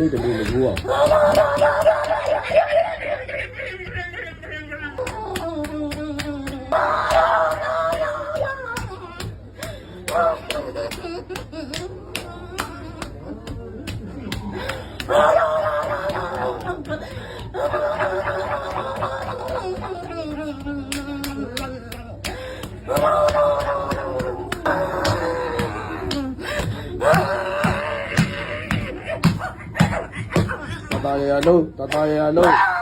နေ့တနေ့မကူအောင်တတရရ လုံးတတရရလုံး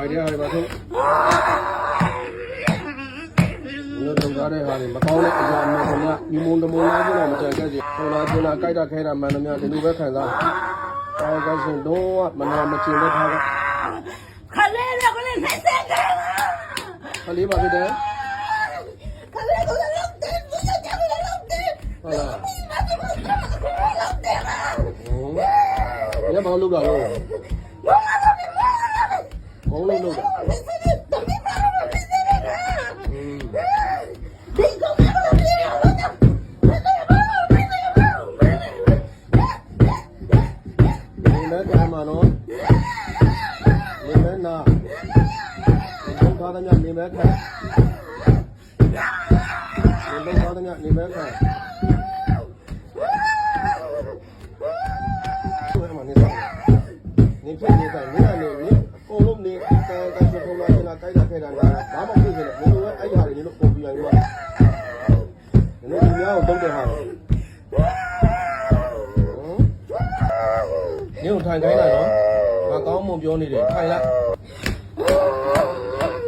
ဘာတွေဟာတွေပါသူဘာတွေဟာ တွေပါသူလို့တော့ကားတဲ့ဟာတွေမကောင်းတဲ့အရာမှန်သမျှဒီမုံတမုံလားကျတော့မကြိုက်ကြကြီးဟိုလားကျလာကြိုက်တာခဲတာမှန်သမျှဒီလိုပဲခံစားအော်ကရှင်တော့မနာမချင်တဲ့ထားကခလေးလည်းကလေးနဲ့စက်ကခလေးပါဖြစ်တယ်ခလေးကလည်းလောက်တယ်သူရကြတယ်လောက်တယ်ဟုတ်လားဒီမှာဒီမှာလောက်တယ်လားဟိုညမောင်လုပ်တာလို့ဘာမှမဖြစ်ဘူးဘုံလုံးလုပ်တာ သားသမျှနေမဲ့ခံနေဘုံသားသမျှနေမဲ့ခံဘယ်မှာနေတော့နေဖြစ်နေတိုင်းနေရနေနေအကုန်လုံးနေကဲကဲစပုံလာချင်လာကြိုက်တာခဲတာလားဘာမှဖြစ်နေတယ်နေလို့အဲ့ဒီဟာတွေနေလို့ပုံပြလိုက်တော့နေလို့ဒီများကိုတုံးတဲ့ဟာဟမ်ညို့ထိုင်ခိုင်းလိုက်နော်ငါကောင်းမွန်ပြောနေတယ်ထိုင်လိုက်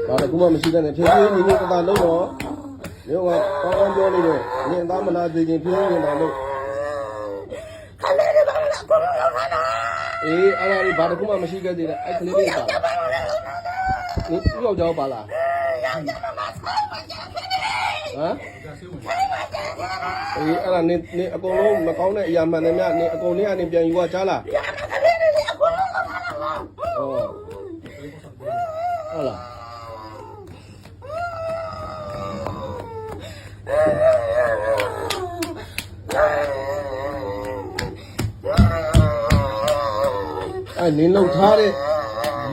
ဘာလဲကူမမရှိတဲ့နဲ့ဖြည်းဖြည်းနေနေတသာလုံးတော့ညို့ကကောင်းကောင်းပြောနေတယ်နင်သားမလားသေးချင်းဖြည်းဖြည်းနေတော့လို့ခလေးလည်းဘာလို့ကိုလိုလောက်တာအေးအဲ့ဒါလေးဘာတကူမှမရှိခဲ့သေးတယ်အဲ့ကလေးလေးပါလားဘာလို့လောက်တာဒီပြောက်ကြောပါလားရောင်ကြမှာဆိုင်မှာကြဖြစ်နေဟမ်အေးအဲ့ဒါနင်နင်အကုန်လုံးမကောင်းတဲ့အရာမှန်တယ်မြနင်အကုန်လေးကနေပြန်ယူသွားချလားရမှာခလေးလည်းအကုန်လုံးလောက်တာလားဟောဟုတ်လား အဲ့နင်းလောက်ထားတဲ့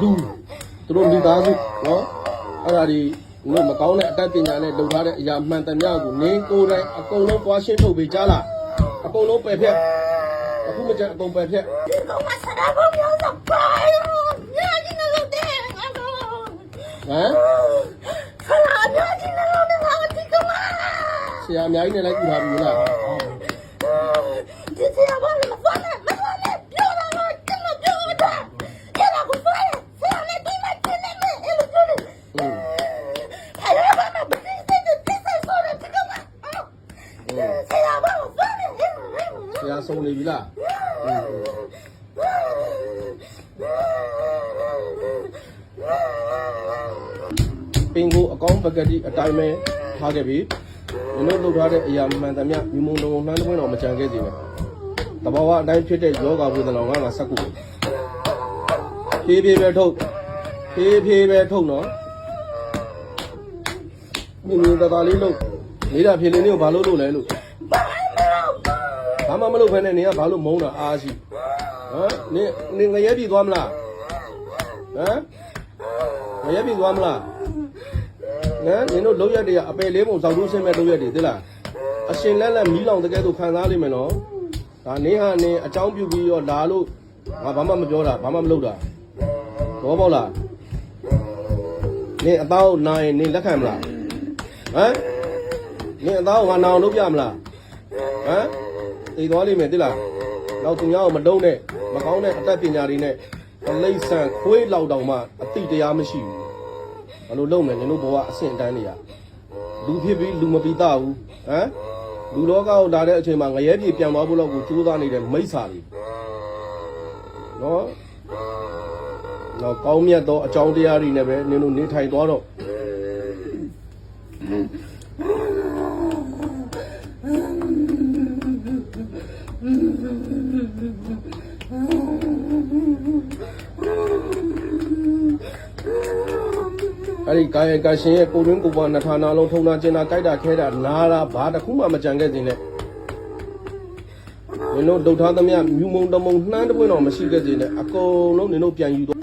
လူသူတို့မိသားစုနော်အဲ့ဒါဒီတို့မကောင်းတဲ့အတတ်ပညာနဲ့လုပ်ထားတဲ့အရာမှန်တမျှကိုနင်းကိုယ်တိုင်အကုန်လုံးပွားရှင်းထုတ်ပေးကြလားအကုန်လုံးပယ်ဖြတ်အခုမကြအကုန်ပယ်ဖြတ်ဒီကောင်မဆရာကပြောတော့ပါရောညကြီးနေလို့တဲ့ငါတို့ဟမ်ဆရာညကြီးနေလို့ငါဒီကောင်မ ဆရာအများကြီးနဲ့လိုက်ပြပါပြီလားဒီဆရာဘာလဲမဖမ်းနဲ့မဖမ်းနဲ့ပြောတာတော့ကျွန်တော်ပြောတာကျွန်တော်ကိုဖမ်းဆရာနဲ့ဒီမှာတင်နေမယ်အဲ့လိုပြောနေအဲ့ဒါဘာမှမသိတဲ့တိကျဆိုတဲ့တကမဆရာဘာလို့ဖမ်းလဲဆရာဆုံးနေပြီလားပင်ကိုအကောင်းပကတိအတိုင်းပဲထားခဲ့ပြီး မင်းတို့လုပ်ထားတဲ့အရာမှန်သမျှမြမုံလုံးနှမ်းသွင်းတော်မကြံခဲ့စေနဲ့တဘာဝအတိုင်းဖြစ်တဲ့ယောဂဝေဒနာကငါဆက်ကူဖြည်းဖြည်းပဲထုတ်ဖြည်းဖြည်းပဲထုတ်နော်မြင်မြင်တသာလေးလုပ်နေတာဖြည်းလေးလေးကိုဘာလို့လုပ်လဲလို့ဘာမှမလုပ်ဖ ೇನೆ နေကဘာလို့မုန်းတာအားရှိဟမ်နေနေငရဲပြည်သွားမလားဟမ်ငရဲပြည်သွားမလား နဲနင်တို့လုံးရက်တွေကအပယ်လေးပုံစောက်လို့ဆင်းမဲ့လုံးရက်တွေသိလားအရှင်လက်လက်မီးလောင်တကယ်ဆိုခံစားလိမ့်မယ်နော်ဒါနေဟာနေအကြောင်းပြုပြီးတော့လာလို့ငါဘာမှမပြောတာဘာမှမလုပ်တာဘောပေါက်လားနေအသားကိုနာရင်နေလက်ခံမလားဟမ်နေအသားကိုငါနာအောင်လုပ်ပြမလားဟမ်သိသွားလိမ့်မယ်တိလားနောက်သူများကိုမတုံးနဲ့မကောင်းတဲ့အတတ်ပညာတွေနဲ့အလိမ့်ဆန်ခွေးလောက်တောင်မှအတိတရားမရှိဘူး ဘယ်လိုလုပ်မလဲနင်တို့ဘဝအဆင့်အတန်းတွေကလူဖြစ်ပြီးလူမပီတာဘူးဟမ်လူလောကကိုလာတဲ့အချိန်မှာငရဲပြေပြန်သွားဖို့လောက်ကိုကြိုးစားနေတဲ့မိစ္ဆာတွေနော်တော့ကောင်းမြတ်သောအကြောင်းတရားတွေနဲ့ပဲနင်တို့နေထိုင်သွားတော့嗯。 အဲ့ဒီကာယကရှင်ရဲ့ကိုတွင်းကိုပွားနှစ်ဌာနလုံးထုံတာကျင်တာကြိုက်တာခဲတာနားတာဘာတစ်ခုမှမကြံခဲ့စေနဲ့နင်တို့ဒုတ်ထားသမျှမြူမုံတမုံနှမ်းတပွင့်တော့မရှိခဲ့စေနဲ့အကုန်လုံးနင်တို့ပြန်ယူတော့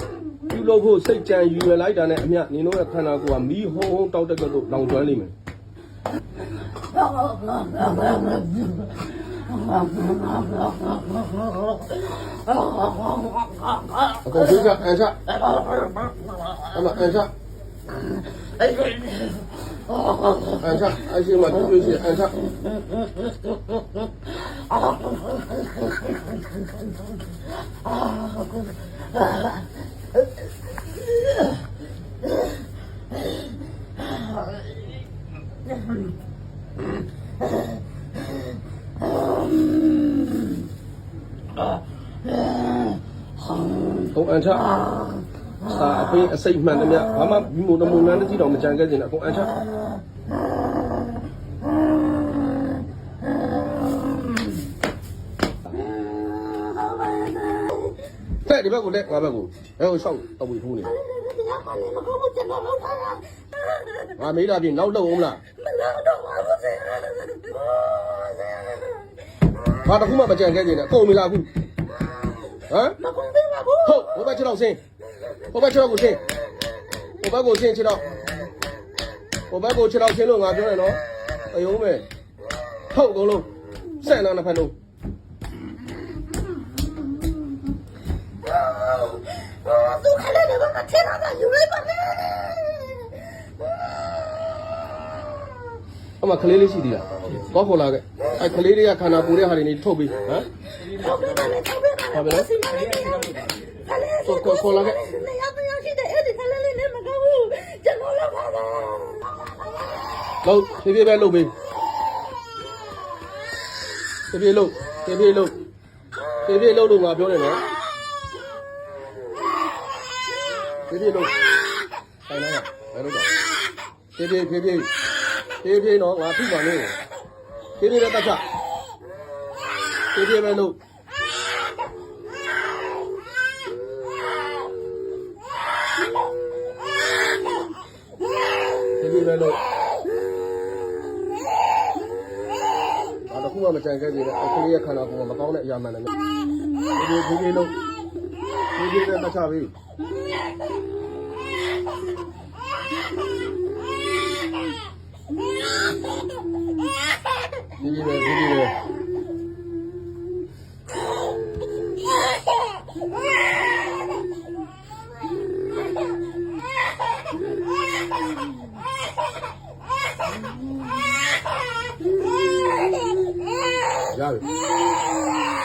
ပြုလုပ်ဖို့စိတ်ကြံယူရလိုက်တာနဲ့အမျှနင်တို့ရဲ့ခန္ဓာကိုယ်ကမီးဟုံးဟုံးတောက်တဲ့ကဲ့သို့လောင်ကျွမ်းလိမ့်မယ်အကုန်သိကအန်ချအမအန်ချ အန်ချအရှိမတူတူရှိအန်ချကုန်အန်ချ စာအပင်းအစိတ်မှန်တယ်မြဘာမှဒီမို့တမုံနန်းတစ်ကြီးတော့မကြံခဲ့စေနဲ့အကုန်အန်ချတဲ့ဒီဘက်ကိုလက်ငါဘက်ကိုဘယ်ကိုရှောက်တော့ပြီးထိုးနေတရားမလေးမဟုတ်ဘူးကျွန်တော်လောက်တာငါမေးတာပြင်နောက်လောက်အောင်မလားမလောက်တော့ပါဘူးဆရာဘာတစ်ခုမှမကြံခဲ့စေနဲ့အကုန်မလားအခုဟမ်မကုန်သေးပါဘူးဟုတ်ဟိုဘက်ခြေတော့ဆင်း ဟိုဘက်ခြေတော့ကိုဆင်းဟိုဘက်ကိုဆင်းခြေတော့ဟိုဘက်ကိုခြေတော့ဆင်းလို့ငါပြောတယ်နော်အယုံးပဲဟုတ်ကုန်လုံးစက်နာနှစ်ဖက်လုံးသူခလေးတွေကမထင်တာယူလိုက်ပါနဲ့အမကလေးလေးရှိသေးလားကောခေါ်လာခဲ့အဲကလေးလေးကခန္ဓာပူတဲ့ဟာတွေနေထုတ်ပြီးဟမ်ထုတ်ပြပါနဲ့ထုတ်ပြပါနဲ့စီမလေး ခလေးကိုလာခဲ့နေရာပြရရှိတဲ့အဲ့ဒီခလေးလေးနဲ့မကောင်းဘူးကျွန်တော်လောက်ပါတော့လောက်ဖြည်းဖြည်းပဲလုပ်ပြီးဖြည်းဖြည်းလုပ်ဖြည်းဖြည်းလုပ်ဖြည်းဖြည်းလုပ်လို့ငါပြောတယ်နော်ဖြည်းဖြည်းလုပ်ဆိုင်လာဘယ်လိုလဲဖြည်းဖြည်းဖြည်းဖြည်းဖြည်းဖြည်းနော်ငါထိပါလို့ဖြည်းဖြည်းနဲ့တတ်ချဖြည်းဖြည်းပဲလုပ် မှမကြံခဲ့သေးတဲ့အခလေးရဲ့ခန္ဓာကိုယ်ကမကောင်းတဲ့အရာမှန်တယ်ဖြည်းဖြည်းဖြည်းဖြည်းလုပ်ဖြည်းဖြည်းနဲ့တတ်ချပြီဒီဒီပဲဒီဒီပဲ ရပြီ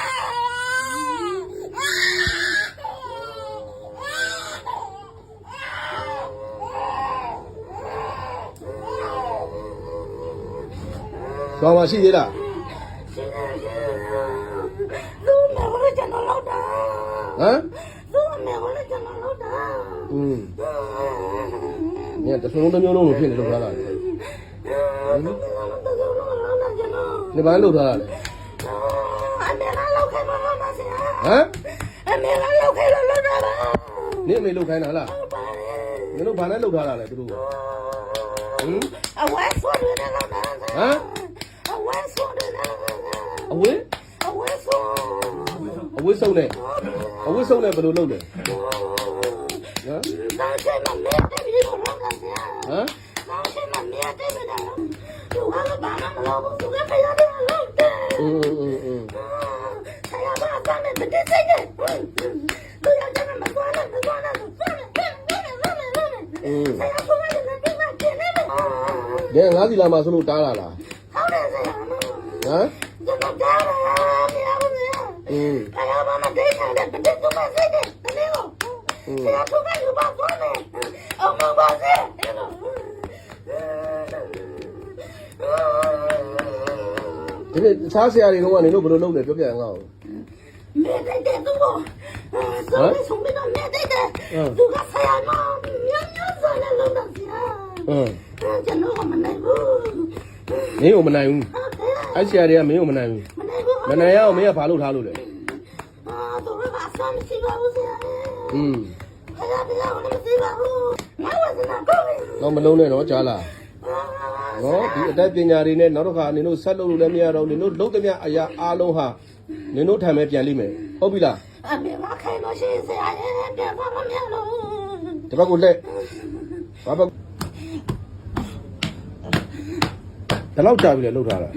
သွားမရှိသေးလားသူ့မေကိုကျွန်တော်လောက်တာဟမ်သူ့မေကိုကျွန်တော်လောက်တာอืมညတဆုံးတစ်မျိုးလုံးလို့ဖြစ်နေလို့ထားတာလေသူ့မေကိုလောက်တာကျွန်တော်ဒီပိုင်းလို့ထားတာလေ အမေကလောက်ခဲ့မှာမဆရာ ဟမ် အမေကလောက်ခဲ့လို့လောက်တာပါ နေအမေလုတ်ခိုင်းတာလားမင်းတို့ဘာနဲ့လုတ်ထားတာလဲသူတို့ဟမ် အဝဲဆိုးတယ်လောက်တာ ဟမ် အဝဲဆိုးတယ်လောက်တာ အဝင်း အဝဲဆိုး အဝင်းစုံနဲ့အဝင်းစုံနဲ့ဘယ်လိုလုပ်လဲဟမ် တောင်းချင်မှမဲတယ်ပြီးတော့လောက်တာဆရာ ဟမ် တောင်းချင်မှမဲတယ်ပြီးတော့သူကဘာမှမလုပ်ဘူးသူကခရရတယ်လောက်တယ် อืมอืมอืม ဆရာက ဘာမှမတည့်စိတ်နဲ့သူကကျွန်တော်မကွာနဲ့မကွာနဲ့သူကလည်းဆရာကဘာလဲဒီမှာကျင်းနေတယ်ဒီငါးစီလာမှာဆိုလို့တားလာလားဟုတ်တယ်ဆရာဟမ်ကျွန်တော်တားတယ်မရဘူးဆရာอืมဆရာကမတည့်ဆိုင်တဲ့တည့်သူမစိတ်နဲ့တနေ့ကိုဆရာကဘာလို့ဘာသွားလဲအမဘာလဲဒီနေ့တခြားဆရာတွေတော့ကနေလို့ဘယ်လိုလုပ်လဲပြောပြငါ့ကို မဲတဲ့တဲ့သူကဆုံးဆုံးမတော့မဲတဲ့တဲ့သူကဆရာမညညဆရာလုံးတော့ဆရာဟမ်ကျွန်တော်မနိုင်ဘူးမင်းကိုမနိုင်ဘူးအဲ့ဆရာတွေကမင်းကိုမနိုင်ဘူးမနိုင်ဘူးမနိုင်ရအောင်မင်းကဘာလုပ်ထားလို့လဲအာသူကဘာဆမ်းရှိပါဦးဆရာอืมခရတရားကိုလည်းမသိပါဘူးငါဝဇနာကိုပဲတော့မလုံးနဲ့တော့ကြားလားနော်ဒီအတတ်ပညာတွေနဲ့နောက်တစ်ခါနင်တို့ဆက်လုပ်လို့လည်းမရတော့နင်တို့လုံးသမျှအရာအားလုံးဟာ နင်တို့ထံပဲပြန်လိမ့်မယ်ဟုတ်ပြီလား အမေမခိုင်လို့ရှိရင်ဆရာရဲ့ပြန်ပါမမြတ်လို့ ဒီဘက်ကိုလက်ဘာဘက်ဘယ်လောက်ကြာပြီလဲလှုပ်ထားတာ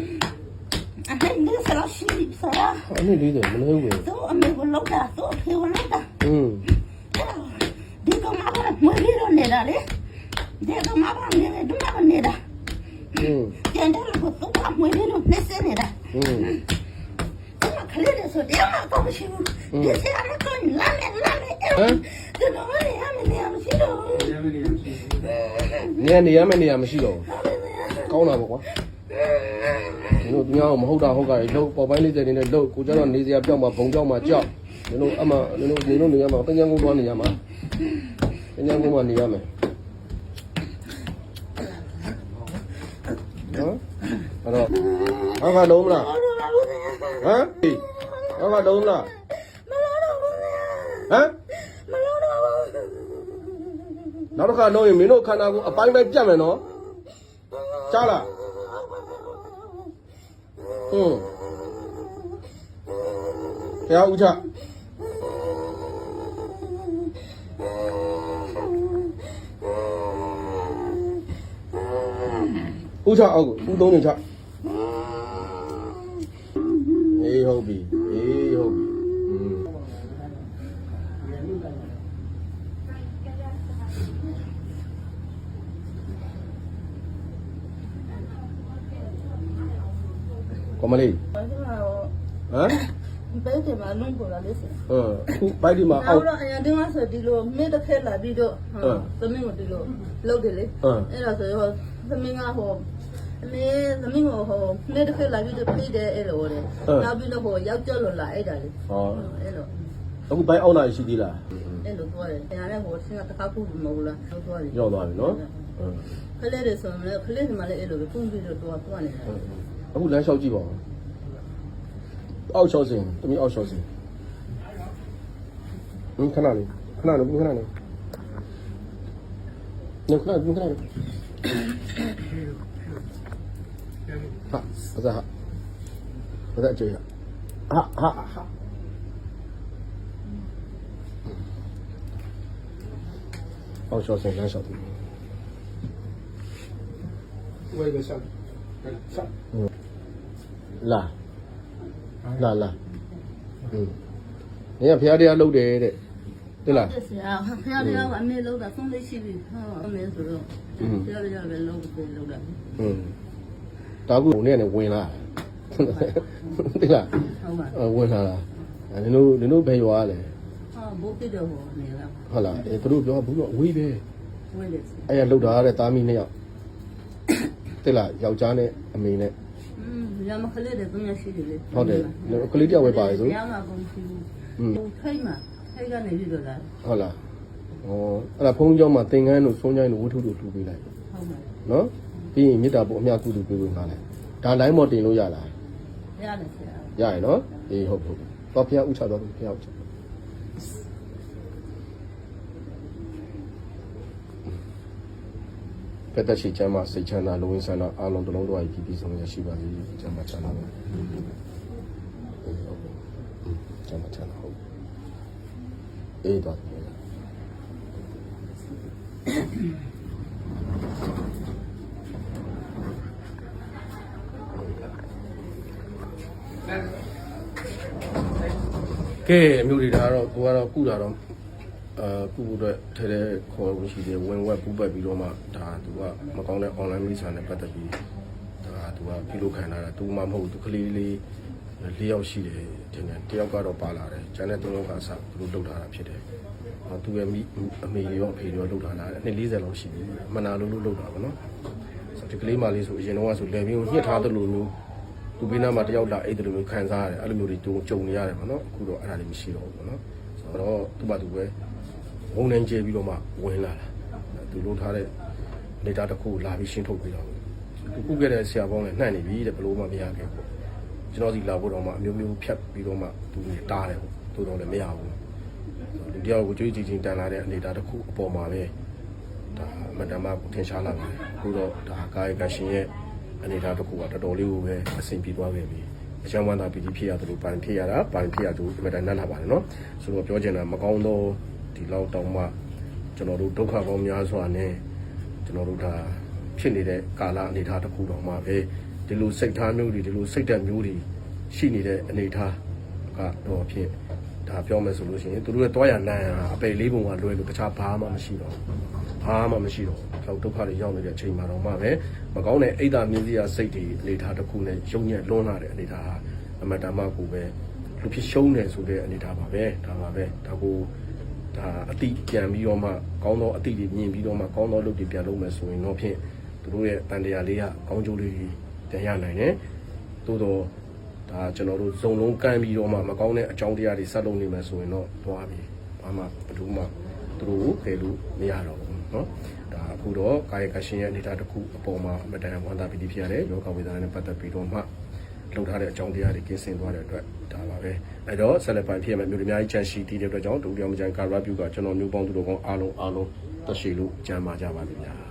အမေဒီဆရာရှိဆရာ အနည်းလေးတယ်မလို့ဘူး သူအမေကိုလောက်တာသူအဖေကိုလောက်တာ อืม ဒီကောင်မကမွေးပြီးတော့နေတာလေဒီကောင်မကနေတယ်ဒီမနေတာ อืม ကျန်တယ်ကိုသူကမွေးပြီးတော့နေစနေတာ อืม ဒီမှာ ခလေးတွေဆိုတရားမှတော့မရှိဘူးဒီဆရာလည်းကိုလမ်းနဲ့လမ်းနဲ့အဲ့ဒီတော့လည်းရမယ်နေရာမရှိတော့နေရနေရမယ့်နေရာမရှိတော့ဘူးကောင်းတာပေါ့ကွာဒီလိုညောင်းမဟုတ်တာဟုတ်တာလှုပ်ပေါ်ပိုင်းလေးတွေနေလှုပ်ကိုကျတော့နေစရာပြောက်မှာဘုံပြောက်မှာကြောက်ဒီလိုအမှဒီလိုနေလို့နေရမှာပညာကုန်းသွားနေရမှာပညာကုန်းမှာနေရမယ်နော်အဲ့တော့ဘာကလုံးမလားဟုတ်လို့ပါဘူးဆရာ ဟမ်ဟေးဘာကလုံးမလားမလို့တော့ဘူးဆရာဟမ်မလို့တော့ဘူးနောက်တစ်ခါလုံးရင်မင်းတို့ခန္ဓာကိုယ်အပိုင်းပိုင်းပြတ်မယ်နော်ကြားလားဟွန်းတရားဦးချဦးချအောက်ကိုဦးသုံးနေချအေး ဟုတ်ပြီအေးဟုတ်ပြီอืมကောမလေးဟမ်ဘယ်ချိန်မှလုံးပေါ်လာလို့ဆရာဟမ်ခုဘိုက်ဒီမှာအောအောက်က်တော့အရင်တုန်းကဆိုဒီလိုမိတစ်ခက်လာပြီးတော့သမီးကိုဒီလိုလှုပ်တယ်လေအဲ့ဒါဆိုတော့သမီးကဟို အမေသမီးကိုဟိုမိတစ်ခက်လာပြီးတော့ပြေးတယ်အဲ့လိုတဲ့နောက်ပြီးတော့ဟိုရောက်ကြောက်လို့လာအဲ့ဒါလေဟောအဲ့လိုအခုဘိုက်အောက်လာရှိသေးလားအဲ့လိုသွားတယ်။ညာလည်းဟိုဆင်းကတခါခုမဟုတ်လား။ဟုတ်သွားပြီရောက်သွားပြီနော်ဟမ်။ခလေးတွေဆိုရင်လည်းခလေးတွေမှလည်းအဲ့လိုပဲပုံပြီးတော့သွားသွားနေတာအခုလမ်းလျှောက်ကြည့်ပါဦးအောက်လျှောက်စင်တမီးအောက်လျှောက်စင်ဟင်းခဏလေးခဏလေးခဏလေးညခဏခဏလေး ဟာအဇာဟာအဇာကြေဟာဟာဟာအောက်လျှောက်စင်လမ်းလျှောက်တယ်ဝေးပဲဆောက်ဆောက်လာလာလာอืมနေကဖျား တာကူနဲ့လည်းဝင်လာတိလားဟုတ်ပါဝင်လာတာနင်တို့နင်တို့ဘယ်ရွာလဲဟာဘိုးပြတော်ဟိုနေလားဟုတ်လားအဲသူတို့ပြောဘူးတော့အဝေးပဲဝေးလေအဲ့ရလောက်တာတဲ့တာမီနှစ်ယောက်တိလားယောက်ျားနဲ့အမေနဲ့ရမခလေးတဲ့ပုံရရှိတယ်လေဟုတ်တယ်ခလေးတယောက်ပဲပါတယ်ဆိုရမှာပုံရှိဘူးထိုင်မှာထိုင်ကနေပြီးတော့လာဟုတ်လားဩအဲ့ဒါဖုန်းကြောင်းမှာသင်္ကန်းတို့ဆုံးချိုင်းတို့ဝှထုတို့ထူပေးလိုက်ဟုတ်ပါနော် ပြီးရင်မေတ္တာပို့အမြတ်ကုသိုလ်ပေးလို့ငါလဲဒါတိုင်းမော်တင်လို့ရလား။ရတယ်ဆရာရရနော်အေးဟုတ်ဟုတ်တော့ဖျားဥချတော့ဖျားဥချကတရှိချမ်းမစိတ်ချမ်းသာလုံဝင်ဆန္ဒအားလုံးတစ်လုံးတော့ပြည်ပြည်ဆုံးရရှိပါစေချမ်းမချမ်းသာပါအေးဟုတ်ချမ်းမချမ်းသာဟုတ်အေးတော့ ကဲအမျိုးတွေဒါကတော့ကိုကတော့ကုတာတော့အာကုဖို့အတွက်ထဲထဲခေါ်ဝင်ရှိတယ်ဝင်ဝက်ပူပတ်ပြီးတော့မှဒါသူကမကောင်းတဲ့ online မိတ်ဆွေနဲ့ပတ်သက်ပြီးဒါသူကပြုလုပ်ခံရတာသူမှမဟုတ်သူကလေးလေးလေးယောက်ရှိတယ်တင်တယ်တယောက်ကတော့ပါလာတယ်ကျန်တဲ့သုံးယောက်ကစသူတို့လုပ်ထားတာဖြစ်တယ်ဟောသူရဲ့မိအမေရောအဖေရောလုပ်ထားတာနှစ်40လောက်ရှိပြီမနာလို့လို့လုပ်တာပေါ့နော်ဆိုဒီကလေးမလေးဆိုအရင်တော့ဆိုလေဘင်းကိုညှစ်ထားသလိုမျိုး သူဘေးနားမှာတယောက်လာအဲ့ဒီလိုမျိုးခံစားရတယ်အဲ့လိုမျိုးတွေကြုံနေရတယ်ပေါ့နော်အခုတော့အဲ့ဒါတွေမရှိတော့ဘူးပေါ့နော်ဆိုတော့သူ့ဘာသူပဲဝုံနေကျပြီးတော့မှဝင်လာတာသူလုံးထားတဲ့ data တစ်ခုလာပြီးရှင်းထုတ်ပြီးတော့သူကုခဲ့တဲ့ဆရာပေါင်းလည်းနှံ့နေပြီတဲ့ဘလို့မှမရခဲ့ဘူးကျွန်တော်စီလာဖို့တော့မှအမျိုးမျိုးဖြတ်ပြီးတော့မှသူတားတယ်ပေါ့သူတော့လည်းမရဘူးလူတယောက်ကိုကြွေးကြည်ချင်းတန်လာတဲ့အနေအထားတစ်ခုအပေါ်မှာပဲဒါအမတ္တမကိုထင်ရှားလာပါတယ်အခုတော့ဒါကာယကရှင်ရဲ့ အနေအထားတစ်ခုကတော်တော်လေးကိုပဲအဆင်ပြေသွားခဲ့ပြီအချမ်းဝမ်းသာပီတိဖြစ်ရတယ်လို့ပန်ဖြစ်ရတာပန်ဖြစ်ရသူအမတ္တနတ်လာပါတယ်နော်ဆိုတော့ပြောချင်တာမကောင်းသောဒီလောက်တောင်မှကျွန်တော်တို့ဒုက္ခပေါင်းများစွာနဲ့ကျွန်တော်တို့ဒါဖြစ်နေတဲ့ကာလအနေအထားတစ်ခုတော့မှပဲဒီလိုစိတ်ထားမျိုးတွေဒီလိုစိတ်ဓာတ်မျိုးတွေရှိနေတဲ့အနေအထားကတော့ဖြစ်ဒါပြောမယ်ဆိုလို့ရှိရင်သူတို့ရဲ့တွားရနန်းအပေလေးပုံကလွယ်လို့တခြားဘာမှမရှိတော့ဘူးဘာမှမရှိတော့ ဘူးဒုက္ခတွေရောက်နေတဲ့အချိန်မှာတော့မှပဲမကောင်းတဲ့အိတ်သာမြင့်စရာစိတ်တွေအနေထားတစ်ခုနဲ့ရုံညက်လွန်းလာတဲ့အနေထားဟာအမတ္တမကိုပဲလူဖြစ်ရှုံးတယ်ဆိုတဲ့အနေထားပါပဲဒါပါပဲဒါကိုဒါအတိပြန်ပြီးတော့မှကောင်းသောအတိတွေမြင်ပြီးတော့မှကောင်းသောလုပ်တွေပြန်လုပ်မယ်ဆိုရင်တော့ဖြင့်သူတို့ရဲ့တန်တရားလေးကကောင်းကျိုးလေးတွေပြန်ရနိုင်တယ်သို့တော့ ဒါကျွန်တော်တို့ဇုံလုံးကမ်းပြီးတော့မှမကောင်းတဲ့အကြောင်းတရားတွေဆက်လုပ်နေမယ်ဆိုရင်တော့သွားပြီဘာမှဘယ်သူမှသူတို့ကိုဖယ်လို့မရတော့ဘူးเนาะဒါအ ခုတော့ကာယကရှင်ရဲ့အနေအထားတစ်ခုအပေါ်မှာအမတန်ဝမ်းသာပီတိဖြစ်ရတယ်ယောဂဝေဒနာနဲ့ပတ်သက်ပြီးတော့မှလုပ်ထားတဲ့အကြောင်းတရားတွေကင်းစင်သွားတဲ့အတွက်ဒါပါပဲအဲ့တော့ဆက်လက်ပိုင်းဖြစ်မယ်မျိုးတွေအများကြီးချန်ရှိတည်တဲ့အတွက်ကြောင့်ဒုတိယမကျန်ကာရာပြုကကျွန်တော်မျိုးပေါင်းသူတို့ကောင်းအားလုံးအားလုံးတက်ရှိလို့ကြံပါကြပါလိမ့်များ